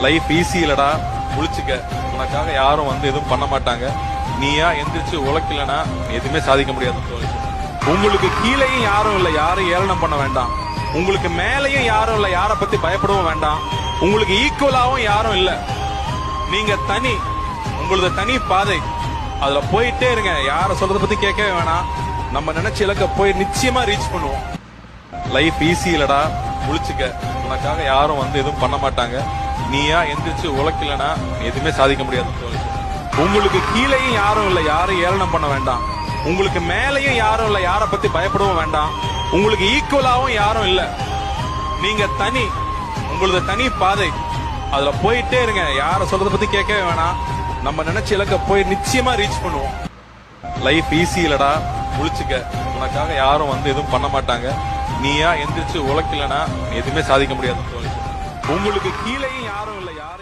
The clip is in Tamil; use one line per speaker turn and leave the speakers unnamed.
லைஃப் ஈஸி இல்லடா. முழிச்சுக்க உனக்காக யாரும் வந்து எதுவும் பண்ண மாட்டாங்க. நீயா எந்திரிச்சு உழைக்கலனா எதுவுமே சாதிக்க முடியாது தோணுச்சு உங்களுக்கு கீழேயும் யாரும் இல்ல. யாரும் ஏளனம் பண்ண வேண்டாம். உங்களுக்கு மேலேயும் யாரும் இல்ல. யாரை பத்தி பயப்படவும் வேண்டாம். உங்களுக்கு ஈக்குவலாவும் யாரும் இல்ல. நீங்க தனி. உங்களது தனி பாதை. அதுல போயிட்டே இருங்க. யாரை சொல்றத பத்தி கேட்கவே வேணாம். நம்ம நினைச்ச இலக்க போய் நிச்சயமா ரீச் பண்ணுவோம். லைஃப் ஈஸி இல்லடா. முழிச்சுக்க உனக்காக யாரும் வந்து எதுவும் பண்ண மாட்டாங்க. நீயா எந்திரிச்சு உழைக்கலனா எதுவுமே சாதிக்க முடியாது உங்களுக்கு கீழேயும் யாரும் இல்லை யாரும் ஏளனம் பண்ண வேண்டாம். உங்களுக்கு மேலேயும் யாரும் இல்லை யாரை பத்தி பயப்படவும் வேண்டாம். உங்களுக்கு ஈக்குவலாவும் யாரும் இல்லை. நீங்க தனி உங்களது தனி பாதை. அதுல போயிட்டே இருங்க. யார சொல்றத பத்தி கேட்கவே வேணாம். நம்ம நினைச்ச இலக்க போய் நிச்சயமா ரீச் பண்ணுவோம். லைஃப் ஈஸி இல்லடா. முழிச்சுக்க. உனக்காக யாரும் வந்து எதுவும் பண்ண மாட்டாங்க. நீயா எந்திரிச்சு உழைக்கலனா எதுவுமே சாதிக்க முடியாது உங்களுக்கு கீழேயும் யாரும் இல்ல யாரும்